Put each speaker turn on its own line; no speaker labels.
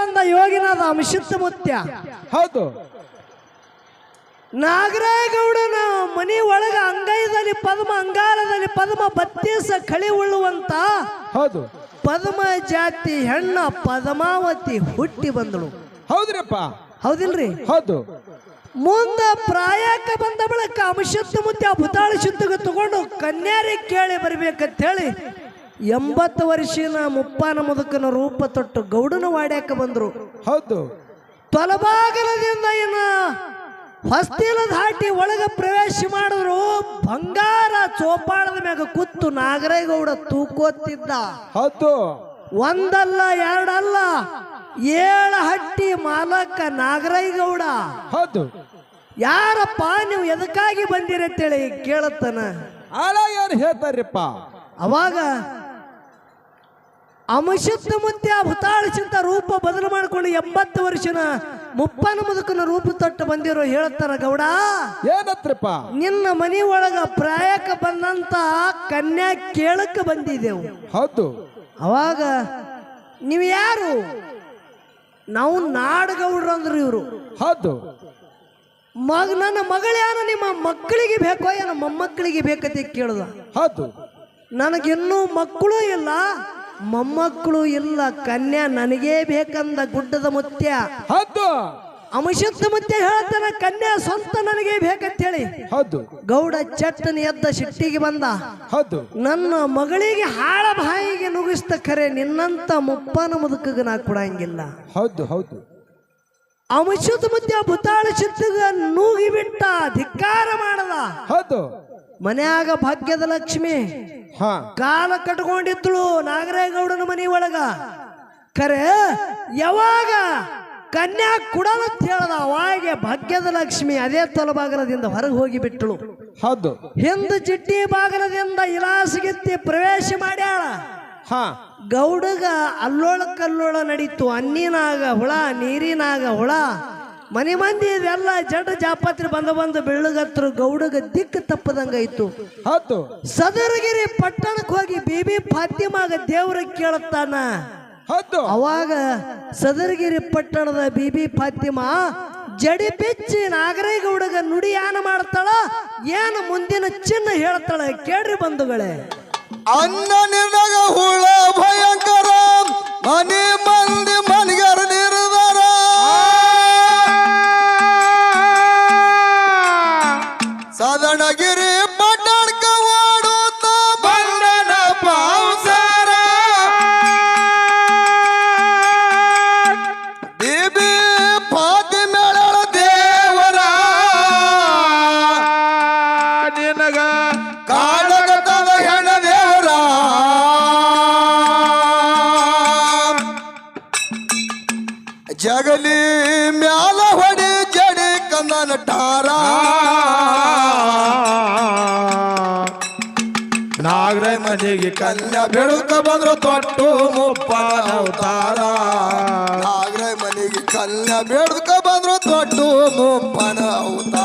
ಬಂದ ಯೋಗಿನಾದ ಅಂಶಿತ್ ಮುತ್ಯ.
ಹೌದು.
ನಾಗರಾಯಗೌಡನ ಮನಿ ಒಳಗ ಅಂಗೈದಲ್ಲಿ ಪದ್ಮ ಅಂಗಾರದಲ್ಲಿ ಪದ್ಮ ಬತ್ತೀಸ ಕಳಿ ಉಳ್ಳುವಂತ
ಹೌದು.
ಪದ್ಮ ಜಾತಿ ಹೆಣ್ಣ ಪದ್ಮಾವತಿ ಹುಟ್ಟಿ ಬಂದಳು.
ಹೌದ್ರಪ್ಪ.
ಹೌದಿಲ್ರಿ?
ಹೌದು.
ಮುಂದ ಪ್ರಾಯಕ್ಕೆ ಬಂದ ಬಳಿಕ ಅಂಶತ್ತ ಮುತ್ಯ ಭೂತಾಳ ಶುದ್ಧಗೆ ತಗೊಂಡು ಕನ್ಯಾರಿ ಕೇಳಿ ಬರ್ಬೇಕಂತ ಹೇಳಿ ಎಂಬತ್ತು ವರ್ಷನ ಮುಪ್ಪಾನ ಮುದುಕನ ರೂಪ ತೊಟ್ಟು ಗೌಡನ ವಾಡ್ಯಾಕ ಬಂದ್ರು.
ಹೌದು.
ತೊಲಬಾಗಲದಿಂದ ಏನ ಹೊಸ್ತಿಲ ದಾಟಿ ಒಳಗ ಪ್ರವೇಶ ಮಾಡಿದ್ರು ಬಂಗಾರ ಚೋಪಾಳದ ಮ್ಯಾಗ ಕೂತು ನಾಗರೇಗೌಡ ತೂಕೋತಿದ್ದ.
ಹೌದು.
ಒಂದಲ್ಲ ಎರಡಲ್ಲ ಏಳ ಹಟ್ಟಿ ಮಾಲಕ ನಾಗರೇಗೌಡ.
ಹೌದು.
ಯಾರಪ್ಪ ನೀವು ಎದಕ್ಕಾಗಿ ಬಂದಿರಂತೇಳಿ ಕೇಳತ್ತನ.
ಆಳ ಯಾರು ಹೇಳ್ತಾರ್ರಿಪ್ಪ?
ಅವಾಗ ಅಮಶುದ್ಧ ಮುತ್ಯ ಹುತಾಳಿಸಿದ ರೂಪ ಬದಲು ಮಾಡಿಕೊಂಡು ಎಂಬತ್ತು ವರ್ಷನ ಮುಪ್ಪನ ಮುದುಕನ ರೂಪ ತೊಟ್ಟು ಬಂದಿರೋ ಹೇಳ್ತಾರ ಗೌಡ.
ಏನತ್ರಪ್ಪ?
ನಿನ್ನ ಮನಿ ಒಳಗ ಪ್ರಾಯಕ ಬಂದಂತ ಕನ್ಯಾ ಕೇಳಕ್ಕ ಬಂದಿದ್ದೆವು.
ಹೌದು.
ಅವಾಗ ನೀವು ಯಾರು? ನಾವು ನಾಡಗೌಡ್ರು ಅಂದ್ರು ಇವರು.
ಹೌದು.
ಮಗ ನನ್ನ ಮಗಳೇನು ನಿಮ್ಮ ಮಕ್ಕಳಿಗೆ ಬೇಕೋ ಏನೋ ಮೊಮ್ಮಕ್ಕಳಿಗೆ ಬೇಕಂತ ಕೇಳ್ದ.
ಹೌದು.
ನನಗಿನ್ನೂ ಮಕ್ಕಳು ಇಲ್ಲ. ಮೊಮ್ಮಕ್ಕಳು ಇಲ್ಲ ಕನ್ಯಾ ನನಗೇ ಬೇಕಂದ ಗುಡ್ಡದ ಮುತ್ಯ.
ಹೌದು
ಅಂಶದ ಮುತ್ಯ ಹೇಳ್ತಾನ ಕನ್ಯಾ ಸ್ವಂತ ನನಗೆ ಬೇಕಂತ ಹೇಳಿ
ಹೌದು
ಗೌಡ ಚಟ್ಟನ ಎದ್ದ ಶೆಟ್ಟಿಗೆ ಬಂದ.
ಹೌದು
ನನ್ನ ಮಗಳಿಗೆ ಹಾಳ ಬಾಯಿಗೆ ನುಗಿಸ್ತ ಖರೆ ನಿನ್ನಂತ ಮುಪ್ಪನ ಮುದುಕಿಗೆ ನಾ ಕೊಡಂಗಿಲ್ಲ.
ಹೌದು ಹೌದು
ಅಂಶದ ಮುತ್ಯ ಭೂತಾಳ ಚಿತ್ತಗ ನೂಗಿ ಬಿಟ್ಟ ಧಿಕ್ಕಾರ ಮಾಡದ.
ಹೌದು
ಮನ್ಯಾಗ ಭಾಗ್ಯದ ಲಕ್ಷ್ಮಿ
ಹಾ.
ಕಾಲ ಕಟ್ಕೊಂಡಿದ್ಳು ನಾಗರೇಗೌಡನ ಮನಿ ಒಳಗ. ಖರೆ ಯಾವಾಗ ಕನ್ಯಾ ಕುಡಲು ಹೇಳ್ದ ಅವಾಗೆ ಭಾಗ್ಯದ ಲಕ್ಷ್ಮಿ ಅದೇ ತಲಬಾಗಲದಿಂದ ಹೊರಗೆ ಹೋಗಿ ಬಿಟ್ಟಳು
ಹೌದು.
ಹಿಂದ ಚಿಟ್ಟಿ ಬಾಗಲದಿಂದ ಇಲಾಸಗಿತ್ತಿ ಪ್ರವೇಶ ಮಾಡ್ಯಾಳ.
ಹಾ.
ಗೌಡಗ ಅಲ್ಲೋಳ ಕಲ್ಲೋಳ ನಡೀತು ಅನ್ನಿನಾಗ ಹುಳ ನೀರಿನಾಗ ಹುಳ ಮನೆ ಮಂದಿ ಇದೆಲ್ಲ ಜಡ ಜಾಪತ್ರಿ ಬಂದ ಬಂದು ಬೆಳ್ಳಗತ್ರ ಗೌಡಗ ದಿಕ್ಕು ತಪ್ಪದಂಗಾಯ್ತು
ಹೌದು.
ಸದರಗಿರಿ ಪಟ್ಟಣಕ್ಕೆ ಹೋಗಿ ಬೇಬಿ ಫಾತಿಮಾಗ ದೇವ್ರ ಕೇಳುತ್ತಾನ.
ಹೌದು.
ಅವಾಗ ಸದರಗಿರಿ ಪಟ್ಟಣದ ಬಿಬಿ ಫಾತಿಮಾ ಜಡಿ ಬಿಚ್ಚಿ ನಾಗರೇಗೌಡಗ ನುಡಿ ಯಾನ ಮಾಡ್ತಾಳ? ಏನು ಮುಂದಿನ ಚಿನ್ನ ಹೇಳ್ತಾಳ ಕೇಳ್ರಿ ಬಂಧುಗಳೇ.
ಅನ್ನ ನಿನಗ ಹುಳ ಭಯಂಕರ ಮನೆ ಮಂದಿ ಜಗಲಿ ಮ್ಯಾಲ ಹೊಡಿ ಜಡಿ ಕಂದನ ಟಾರ
ನಾಗರ ಮನೆಗೆ
ಕನ್ಯಾ ಬೆಳುಕ ಬಂದ್ರು ತೊಟ್ಟು ಮುಪ್ಪ ಅವತಾರ ನಾಗರ ಮನೆಗೆ ಕನ್ಯಾ ಬೆಳುಕ ಬಂದ್ರು ತೊಟ್ಟು ಮುಪ್ಪನ ಅವತಾರ